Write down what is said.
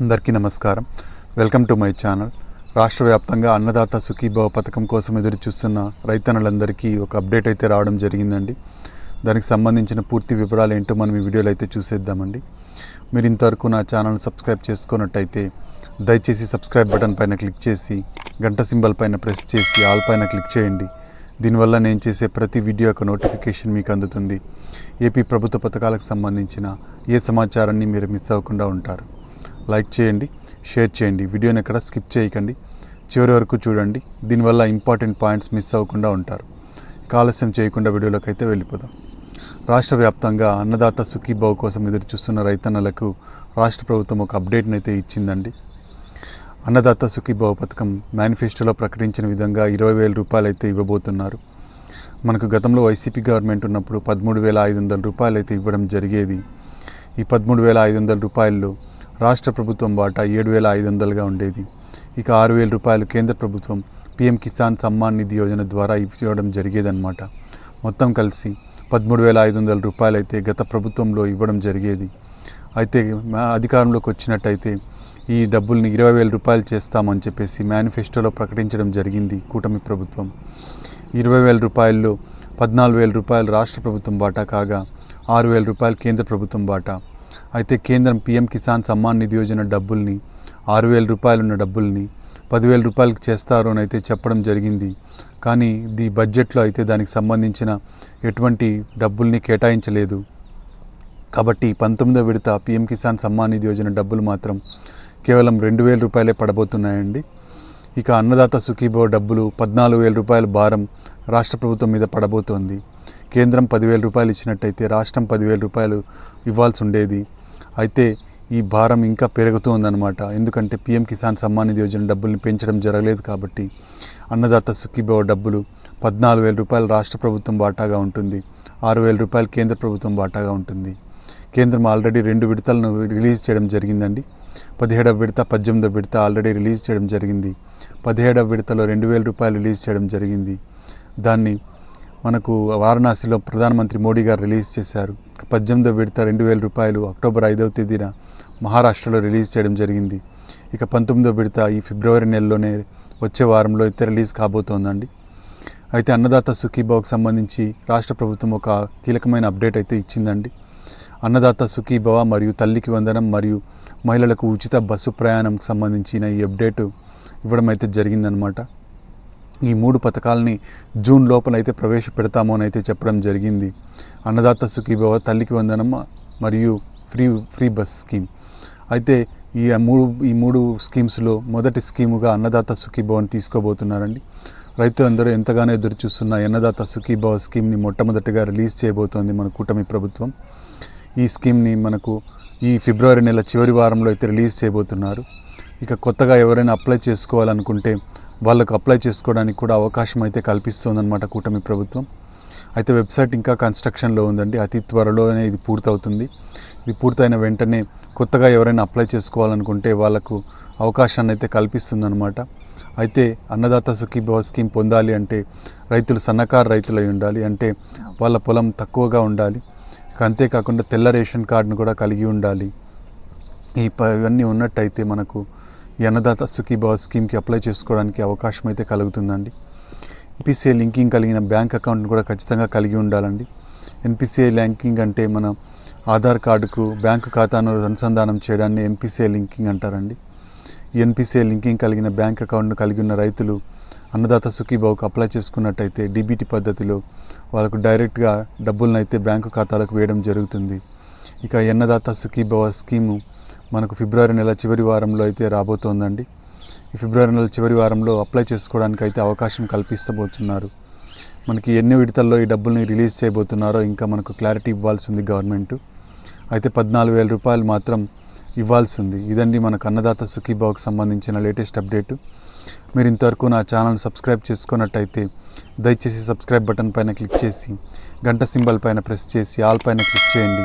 అందరికీ నమస్కారం. Welcome to my channel. రాష్ట్ర వ్యాప్తంగా అన్నదాత సుఖీభావ పథకం కోసం ఎదురు చూస్తున్న రైతన్నలందరికీ ఒక అప్డేట్ అయితే రావడం జరిగిందండి. దానికి సంబంధించిన పూర్తి వివరాలు ఏంటో మనం ఈ వీడియోలో అయితే చూసేద్దామండి. మీరు ఇంతవరకు నా ఛానల్ సబ్స్క్రైబ్ చేసుకున్నట్టయితే దయచేసి సబ్స్క్రైబ్ బటన్ పైన క్లిక్ చేసి గంట సింబల్ పైన ప్రెస్ చేసి ఆల్ పైన క్లిక్ చేయండి. దీనివల్ల నేను చేసే ప్రతి వీడియో యొక్క నోటిఫికేషన్ మీకు అందుతుంది. ఏపీ ప్రభుత్వ పథకాలకు సంబంధించిన ఏ సమాచారాన్ని మీరు మిస్ అవ్వకుండా ఉంటారు. లైక్ చేయండి షేర్ చేయండి. వీడియోని ఎక్కడ స్కిప్ చేయకండి. చివరి వరకు చూడండి. దీనివల్ల ఇంపార్టెంట్ పాయింట్స్ మిస్ అవ్వకుండా ఉంటారు. ఇక ఆలస్యం చేయకుండా వీడియోలోకి అయితే వెళ్ళిపోదాం. రాష్ట్ర వ్యాప్తంగా అన్నదాత సుఖీభావ్ కోసం ఎదురు చూస్తున్న రైతన్నలకు రాష్ట్ర ప్రభుత్వం ఒక అప్డేట్ని అయితే ఇచ్చిందండి. అన్నదాత సుఖీభావ పథకం మేనిఫెస్టోలో ప్రకటించిన విధంగా ఇరవై వేల రూపాయలు అయితే ఇవ్వబోతున్నారు. మనకు గతంలో వైసీపీ గవర్నమెంట్ ఉన్నప్పుడు పదమూడు వేల ఐదు వందల రూపాయలు అయితే ఇవ్వడం జరిగేది. ఈ పదమూడు వేల ఐదు వందల రూపాయల్లో రాష్ట్ర ప్రభుత్వం వాటా ఏడు వేల ఐదు వందలుగా ఉండేది. ఇక ఆరు వేల రూపాయలు కేంద్ర ప్రభుత్వం పిఎం కిసాన్ సమ్మాన్ నిధి యోజన ద్వారా ఇవ్వడం జరిగేదన్నమాట. మొత్తం కలిసి పదమూడు వేల ఐదు వందల రూపాయలు అయితే గత ప్రభుత్వంలో ఇవ్వడం జరిగేది. అయితే మా అధికారంలోకి వచ్చినట్టయితే ఈ డబ్బుల్ని ఇరవై వేల రూపాయలు చేస్తామని చెప్పేసి మేనిఫెస్టోలో ప్రకటించడం జరిగింది కూటమి ప్రభుత్వం. ఇరవై వేల రూపాయల్లో పద్నాలుగు వేల రూపాయలు రాష్ట్ర ప్రభుత్వం వాటా కాగా ఆరు వేల రూపాయలు కేంద్ర ప్రభుత్వం వాటా అయితే కేంద్రం పీఎం కిసాన్ సమ్మాన్ నిధి యోజన డబ్బుల్ని ఆరు వేల రూపాయలు ఉన్న డబ్బుల్ని పదివేల రూపాయలకు చేస్తారు అని అయితే చెప్పడం జరిగింది. కానీ ది బడ్జెట్లో అయితే దానికి సంబంధించిన ఎటువంటి డబ్బుల్ని కేటాయించలేదు. కాబట్టి పంతొమ్మిదో విడత పీఎం కిసాన్ సమ్మాన్ నిధి యోజన డబ్బులు మాత్రం కేవలం రెండు వేల రూపాయలే పడబోతున్నాయండి. ఇక అన్నదాత సుఖీభో డబ్బులు పద్నాలుగు వేల రూపాయల భారం రాష్ట్ర ప్రభుత్వం మీద పడబోతోంది. కేంద్రం పదివేల రూపాయలు ఇచ్చినట్టయితే రాష్ట్రం పదివేల రూపాయలు ఇవ్వాల్సి ఉండేది అయితే ఈ భారం ఇంకా పెరుగుతోందన్నమాట. ఎందుకంటే పీఎం కిసాన్ సమ్మాన్ నిధి యోజన డబ్బుల్ని పెంచడం జరగలేదు కాబట్టి అన్నదాత సుఖీభవ డబ్బులు పద్నాలుగు వేల రూపాయలు రాష్ట్ర ప్రభుత్వం వాటాగా ఉంటుంది. ఆరు వేల రూపాయలు కేంద్ర ప్రభుత్వం వాటాగా ఉంటుంది. కేంద్రం ఆల్రెడీ రెండు విడతలను రిలీజ్ చేయడం జరిగిందండి. పదిహేడవ విడత పద్దెనిమిదవ విడత ఆల్రెడీ రిలీజ్ చేయడం జరిగింది. పదిహేడవ విడతలో రెండు వేల రూపాయలు రిలీజ్ చేయడం జరిగింది. దాన్ని మనకు వారణాసిలో ప్రధానమంత్రి మోడీ గారు రిలీజ్ చేశారు. పద్దెనిమిదో విడత రెండు వేల రూపాయలు అక్టోబర్ ఐదవ తేదీన మహారాష్ట్రలో రిలీజ్ చేయడం జరిగింది. ఇక పంతొమ్మిదో విడత ఈ ఫిబ్రవరి నెలలోనే వచ్చే వారంలో అయితే రిలీజ్ కాబోతోందండి. అయితే అన్నదాత సుఖీభావ్కి సంబంధించి రాష్ట్ర ప్రభుత్వం ఒక కీలకమైన అప్డేట్ అయితే ఇచ్చిందండి. అన్నదాత సుఖీభవ మరియు తల్లికి వందనం మరియు మహిళలకు ఉచిత బస్సు ప్రయాణంకి సంబంధించిన ఈ అప్డేట్ ఇవ్వడం అయితే జరిగిందనమాట ఈ మూడు పథకాలని జూన్ లోపల అయితే ప్రవేశపెడతాము అని అయితే చెప్పడం జరిగింది. అన్నదాత సుఖీభవ తల్లికి వందనం మరియు ఫ్రీ ఫ్రీ బస్ స్కీమ్. అయితే ఈ మూడు ఈ మూడు స్కీమ్స్లో మొదటి స్కీముగా అన్నదాత సుఖీభవన్ తీసుకోబోతున్నారండి. రైతులందరూ ఎంతగానో ఎదురు చూస్తున్న అన్నదాత సుఖీభవ స్కీమ్ని మొట్టమొదటిగా రిలీజ్ చేయబోతోంది మన కూటమి ప్రభుత్వం. ఈ స్కీమ్ని మనకు ఈ ఫిబ్రవరి నెల చివరి వారంలో అయితే రిలీజ్ చేయబోతున్నారు. ఇక కొత్తగా ఎవరైనా అప్లై చేసుకోవాలనుకుంటే వాళ్ళకు అప్లై చేసుకోవడానికి కూడా అవకాశం అయితే కల్పిస్తుందన్నమాట కూటమి ప్రభుత్వం. అయితే వెబ్సైట్ ఇంకా కన్స్ట్రక్షన్లో ఉందండి. అతి త్వరలోనే ఇది పూర్తవుతుంది. ఇది పూర్తయిన వెంటనే కొత్తగా ఎవరైనా అప్లై చేసుకోవాలనుకుంటే వాళ్ళకు అవకాశాన్ని అయితే కల్పిస్తుందన్నమాట. అయితే అన్నదాత సుఖీభవ స్కీమ్ పొందాలి అంటే రైతులు సన్నకారు రైతులై ఉండాలి. అంటే వాళ్ళ పొలం తక్కువగా ఉండాలి. అంతేకాకుండా తెల్ల రేషన్ కార్డును కూడా కలిగి ఉండాలి. ఈ ప ఇవన్నీ ఉన్నట్టయితే మనకు అన్నదాత సుఖీభావ స్కీమ్కి అప్లై చేసుకోవడానికి అవకాశం అయితే కలుగుతుందండి. ఎన్పిసిఐ లింకింగ్ కలిగిన బ్యాంక్ అకౌంట్ని కూడా ఖచ్చితంగా కలిగి ఉండాలండి. ఎన్పిసిఐ లింకింగ్ అంటే మన ఆధార్ కార్డుకు బ్యాంకు ఖాతాను అనుసంధానం చేయడాన్ని ఎన్పిసిఐ లింకింగ్ అంటారండి. ఎన్పిసిఐ లింకింగ్ కలిగిన బ్యాంక్ అకౌంట్ను కలిగి ఉన్న రైతులు అన్నదాత సుఖీభావుకు అప్లై చేసుకున్నట్టయితే డీబీటీ పద్ధతిలో వాళ్ళకు డైరెక్ట్గా డబ్బులను అయితే బ్యాంకు ఖాతాలకు వేయడం జరుగుతుంది. ఇక అన్నదాత సుఖీభవ స్కీము మనకు ఫిబ్రవరి నెల చివరి వారంలో అయితే రాబోతోందండి. ఈ ఫిబ్రవరి నెల చివరి వారంలో అప్లై చేసుకోవడానికి అయితే అవకాశం కల్పిస్తబోతున్నారు. మనకి ఎన్ని విడతల్లో ఈ డబ్బుల్ని రిలీజ్ చేయబోతున్నారో ఇంకా మనకు క్లారిటీ ఇవ్వాల్సి ఉంది గవర్నమెంట్. అయితే పద్నాలుగు వేల రూపాయలు మాత్రం ఇవ్వాల్సి ఉంది ఇదండి మనకు అన్నదాత సుఖీభావ్కి సంబంధించిన లేటెస్ట్ అప్డేట్. మీరు ఇంతవరకు నా ఛానల్ సబ్స్క్రైబ్ చేసుకున్నట్టయితే దయచేసి సబ్స్క్రైబ్ బటన్ పైన క్లిక్ చేసి గంట సింబల్ పైన ప్రెస్ చేసి ఆల్ పైన క్లిక్ చేయండి.